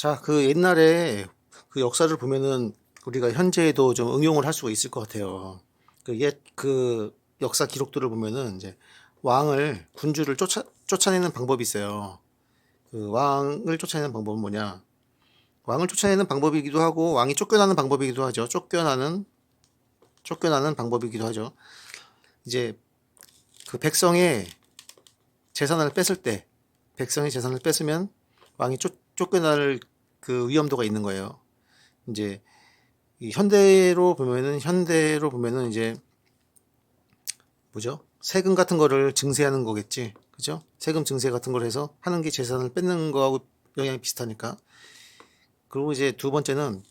자, 그 옛날에 그 역사를 보면은 우리가 현재에도 좀 응용을 할 수가 있을 것 같아요. 그 옛, 그 역사 기록들을 보면은 이제 왕을, 군주를 쫓아, 쫓아내는 방법이 있어요. 그 왕을 쫓아내는 방법은 뭐냐? 왕을 쫓아내는 방법이기도 하고 왕이 쫓겨나는 방법이기도 하죠. 쫓겨나는, 쫓겨나는 방법이기도 하죠. 이제 그 백성의 재산을 뺐을 때, 백성의 재산을 뺐으면 왕이 쫓, 쫓겨날 그 위험도가 있는 거예요. 이제 이 현대로 보면은 현대로 보면은 이제 뭐죠? 세금 같은 거를 증세하는 거겠지. 그죠? 세금 증세 같은 걸 해서 하는 게 재산을 뺏는 거하고 영향이 비슷하니까. 그리고 이제 두 번째는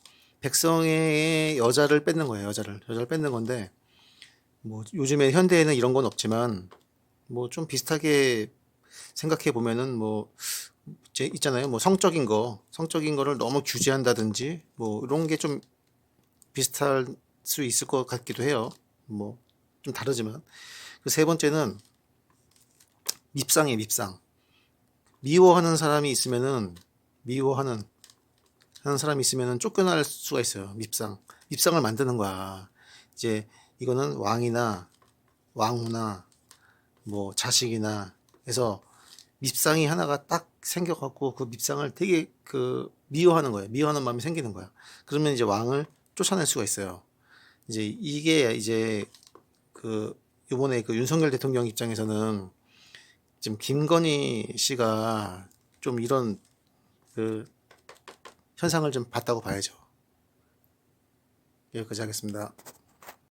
백성의 여자를 뺏는 거예요. 여자를. 여자를 뺏는 건데 뭐 요즘에 현대에는 이런 건 없지만 뭐 좀 비슷하게 생각해 보면은 뭐 이제 있잖아요. 뭐 성적인 거, 성적인 거를 너무 규제한다든지 뭐 이런 게 좀 비슷할 수 있을 것 같기도 해요. 뭐 좀 다르지만 그 세 번째는 밉상이에요. 밉상. 미워하는 사람이 있으면은 미워하는 하는 사람이 있으면은 쫓겨날 수가 있어요. 밉상. 밉상을 만드는 거야. 이제 이거는 왕이나 왕후나 뭐 자식이나 해서 밉상이 하나가 딱 생겨갖고 그 밉상을 되게 그 미워하는 거예요. 미워하는 마음이 생기는 거야. 그러면 이제 왕을 쫓아낼 수가 있어요. 이제 이게 이제 그 요번에 그 윤석열 대통령 입장에서는 지금 김건희 씨가 좀 이런 그 현상을 좀 봤다고 봐야죠. 여기까지 하겠습니다.